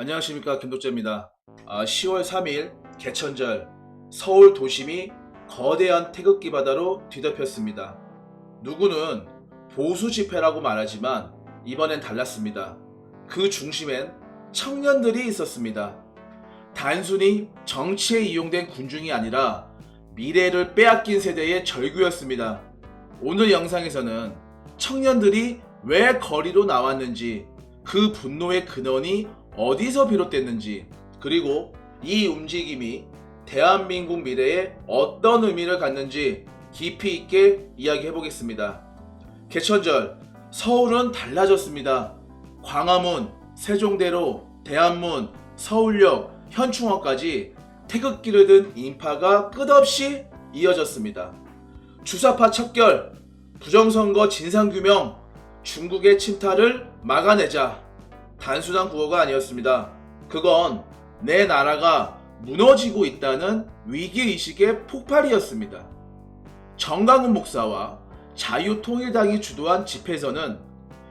안녕하십니까 김독재입니다. 아, 10월 3일 개천절 서울 도심이 거대한 태극기 바다로 뒤덮였습니다. 누구는 보수 집회라고 말하지만 이번엔 달랐습니다. 그 중심엔 청년들이 있었습니다. 단순히 정치에 이용된 군중이 아니라 미래를 빼앗긴 세대의 절규였습니다. 오늘 영상에서는 청년들이 왜 거리로 나왔는지 그 분노의 근원이 어디서 비롯됐는지 그리고 이 움직임이 대한민국 미래에 어떤 의미를 갖는지 깊이 있게 이야기해 보겠습니다. 개천절 서울은 달라졌습니다. 광화문, 세종대로, 대한문, 서울역, 현충원까지 태극기를 든 인파가 끝없이 이어졌습니다. 주사파 척결, 부정선거 진상규명, 중국의 침탈을 막아내자. 단순한 구호가 아니었습니다. 그건 내 나라가 무너지고 있다는 위기의식의 폭발이었습니다. 정강훈 목사와 자유통일당이 주도한 집회에서는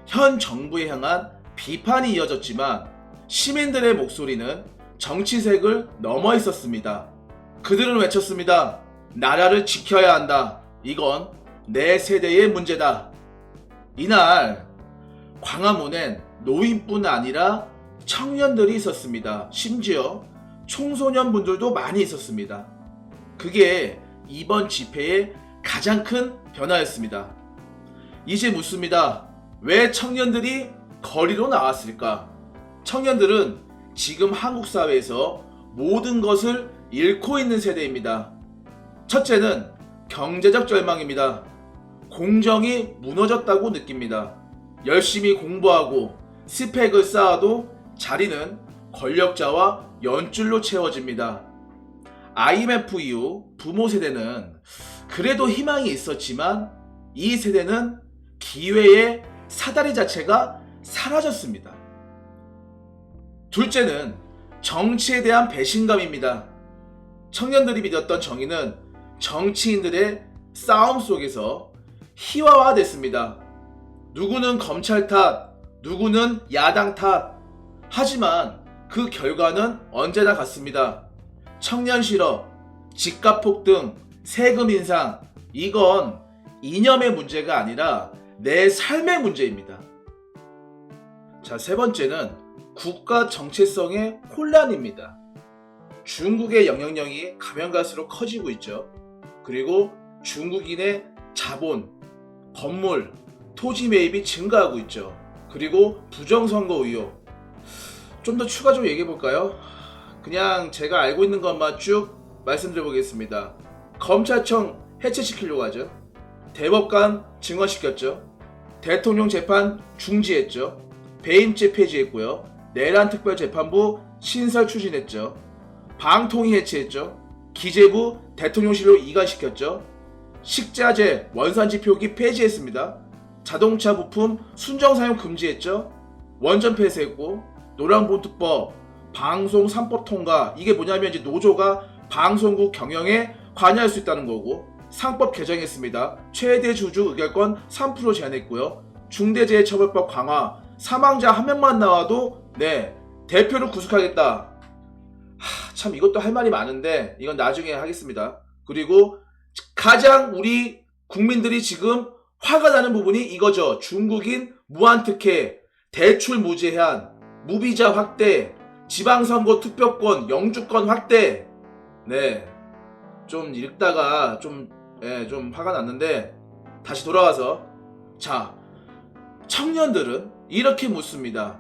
현 정부에 향한 비판이 이어졌지만 시민들의 목소리는 정치색을 넘어 있었습니다. 그들은 외쳤습니다. 나라를 지켜야 한다. 이건 내 세대의 문제다. 이날 광화문엔 노인뿐 아니라 청년들이 있었습니다. 심지어 청소년 분들도 많이 있었습니다. 그게 이번 집회의 가장 큰 변화였습니다. 이제 묻습니다. 왜 청년들이 거리로 나왔을까? 청년들은 지금 한국 사회에서 모든 것을 잃고 있는 세대입니다. 첫째는 경제적 절망입니다. 공정이 무너졌다고 느낍니다. 열심히 공부하고 스펙을 쌓아도 자리는 권력자와 연줄로 채워집니다. IMF 이후 부모 세대는 그래도 희망이 있었지만 이 세대는 기회의 사다리 자체가 사라졌습니다. 둘째는 정치에 대한 배신감입니다. 청년들이 믿었던 정의는 정치인들의 싸움 속에서 희화화됐습니다. 누구는 검찰 탓, 누구는 야당 탓. 하지만 그 결과는 언제나 같습니다. 청년 실업, 집값 폭등, 세금 인상. 이건 이념의 문제가 아니라 내 삶의 문제입니다. 자, 세 번째는 국가 정체성의 혼란입니다. 중국의 영향력이 가면 갈수록 커지고 있죠. 그리고 중국인의 자본, 건물, 토지 매입이 증가하고 있죠. 그리고 부정선거 의혹. 좀 더 추가적으로 얘기해 볼까요? 그냥 제가 알고 있는 것만 쭉 말씀드려 보겠습니다. 검찰청 해체시키려고 하죠. 대법관 증언시켰죠. 대통령 재판 중지했죠. 배임죄 폐지했고요. 내란 특별재판부 신설 추진했죠. 방통위 해체했죠. 기재부 대통령실로 이관시켰죠. 식자재 원산지 표기 폐지했습니다. 자동차 부품 순정 사용 금지했죠. 원전 폐쇄했고 노란봉투법, 방송 3법 통과 이게 뭐냐면 이제 노조가 방송국 경영에 관여할 수 있다는 거고 상법 개정했습니다. 최대 주주 의결권 3% 제한했고요. 중대재해처벌법 강화 사망자 한 명만 나와도 네 대표를 구속하겠다. 하, 참 이것도 할 말이 많은데 이건 나중에 하겠습니다. 그리고 가장 우리 국민들이 지금 화가 나는 부분이 이거죠. 중국인 무한특혜, 대출 무제한, 무비자 확대, 지방선거 투표권, 영주권 확대. 네. 좀 읽다가 좀, 예, 좀 화가 났는데, 다시 돌아와서. 자, 청년들은 이렇게 묻습니다.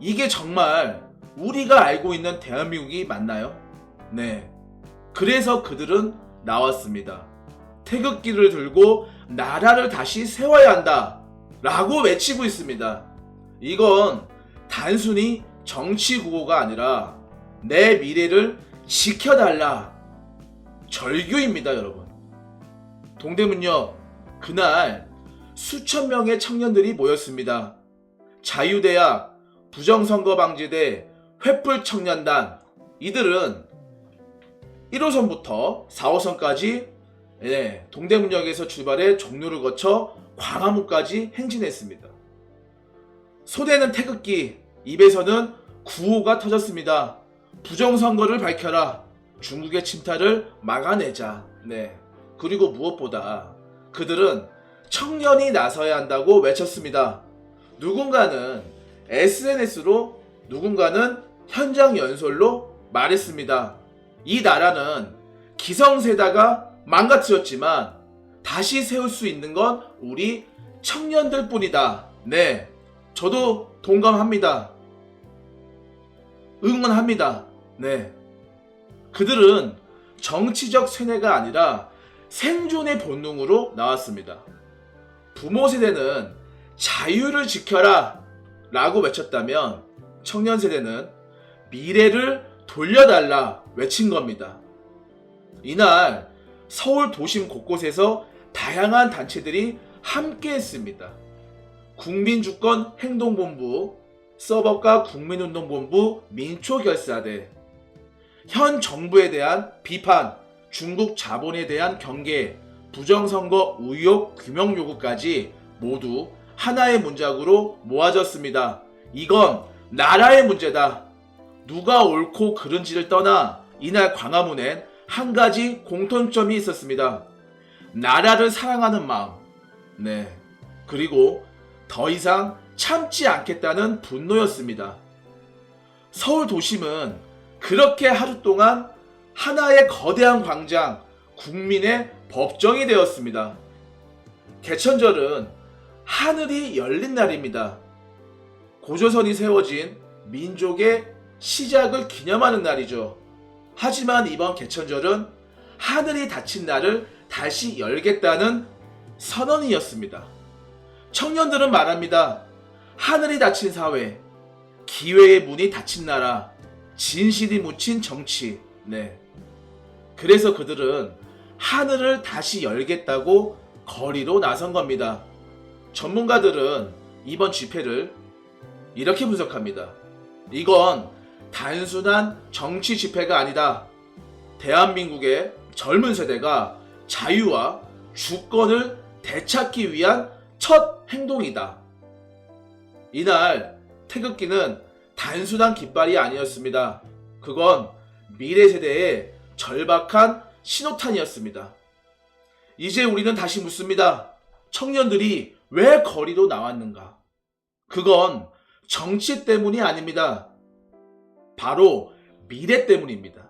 이게 정말 우리가 알고 있는 대한민국이 맞나요? 네. 그래서 그들은 나왔습니다. 태극기를 들고 나라를 다시 세워야 한다. 라고 외치고 있습니다. 이건 단순히 정치 구호가 아니라 내 미래를 지켜달라. 절규입니다, 여러분. 동대문역, 그날 수천 명의 청년들이 모였습니다. 자유대학, 부정선거방지대, 횃불청년단, 이들은 1호선부터 4호선까지 네, 동대문역에서 출발해 종로를 거쳐 광화문까지 행진했습니다. 손에는 태극기, 입에서는 구호가 터졌습니다. 부정선거를 밝혀라. 중국의 침탈을 막아내자. 네. 그리고 무엇보다 그들은 청년이 나서야 한다고 외쳤습니다. 누군가는 SNS로 누군가는 현장 연설로 말했습니다. 이 나라는 기성세다가 망가뜨렸지만 다시 세울 수 있는 건 우리 청년들 뿐이다. 네. 저도 동감합니다. 응원합니다. 네. 그들은 정치적 쇠뇌가 아니라 생존의 본능으로 나왔습니다. 부모 세대는 자유를 지켜라 라고 외쳤다면 청년 세대는 미래를 돌려달라 외친 겁니다. 이날 서울 도심 곳곳에서 다양한 단체들이 함께 했습니다. 국민주권 행동본부, 서버과 국민운동본부 민초결사대, 현 정부에 대한 비판, 중국 자본에 대한 경계, 부정선거 의혹 규명 요구까지 모두 하나의 문장으로 모아졌습니다. 이건 나라의 문제다. 누가 옳고 그른지를 떠나 이날 광화문엔 한 가지 공통점이 있었습니다. 나라를 사랑하는 마음. 네. 그리고 더 이상 참지 않겠다는 분노였습니다. 서울 도심은 그렇게 하루 동안 하나의 거대한 광장, 국민의 법정이 되었습니다. 개천절은 하늘이 열린 날입니다. 고조선이 세워진 민족의 시작을 기념하는 날이죠. 하지만 이번 개천절은 하늘이 닫힌 날을 다시 열겠다는 선언이었습니다. 청년들은 말합니다. 하늘이 닫힌 사회, 기회의 문이 닫힌 나라, 진실이 묻힌 정치. 네. 그래서 그들은 하늘을 다시 열겠다고 거리로 나선 겁니다. 전문가들은 이번 집회를 이렇게 분석합니다. 이건 단순한 정치 집회가 아니다. 대한민국의 젊은 세대가 자유와 주권을 되찾기 위한 첫 행동이다. 이날 태극기는 단순한 깃발이 아니었습니다. 그건 미래 세대의 절박한 신호탄이었습니다. 이제 우리는 다시 묻습니다. 청년들이 왜 거리로 나왔는가? 그건 정치 때문이 아닙니다. 바로 미래 때문입니다.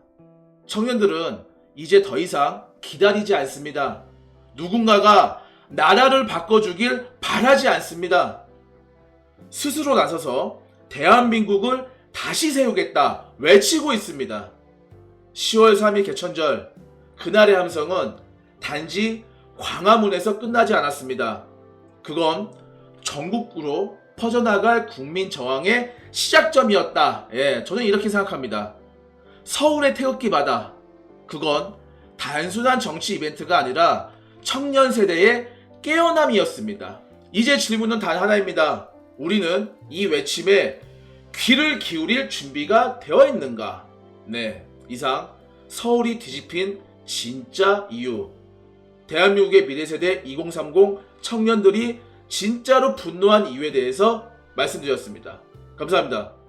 청년들은 이제 더 이상 기다리지 않습니다. 누군가가 나라를 바꿔주길 바라지 않습니다. 스스로 나서서 대한민국을 다시 세우겠다 외치고 있습니다. 10월 3일 개천절 그날의 함성은 단지 광화문에서 끝나지 않았습니다. 그건 전국구로 퍼져나갈 국민 저항의 시작점이었다. 예, 저는 이렇게 생각합니다. 서울의 태극기 바다. 그건 단순한 정치 이벤트가 아니라 청년 세대의 깨어남이었습니다. 이제 질문은 단 하나입니다. 우리는 이 외침에 귀를 기울일 준비가 되어 있는가? 네. 이상 서울이 뒤집힌 진짜 이유. 대한민국의 미래 세대 2030 청년들이 진짜로 분노한 이유에 대해서 말씀드렸습니다. 감사합니다.